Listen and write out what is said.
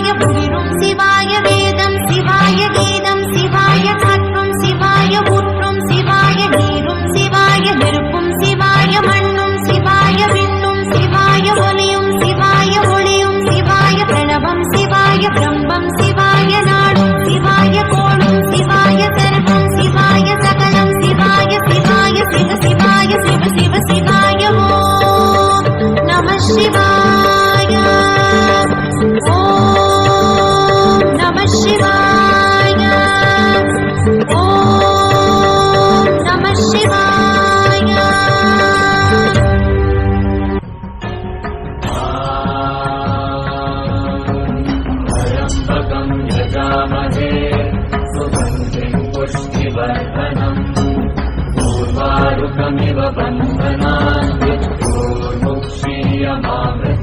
சிவாய ஒளிரும் சிவாய வேதம் சிவாய கீதம் சிவாய காற்றும் சிவாய ஊற்றும் சிவாய நீரும் சிவாய நெருப்பும் சிவாய மண்ணும் சிவாய விண்ணும் சிவாய ஒலியும் சிவாய ஒளியும் சிவாய பிரணவம் சிவாய பிரம்பம் சிவாய நாடும் சிவாய கோணும் சிவாய கர்ப்பம் சிவாய சகலம் சிவாய சிவ சிவாய சிவ சிவாய ஓ நம சிவாய यजामहे सुगन्धिम् पुष्टिवर्धनम् पूर्वारुकमिव बन्धनान् मृत्योर्मुक्षीयमामृत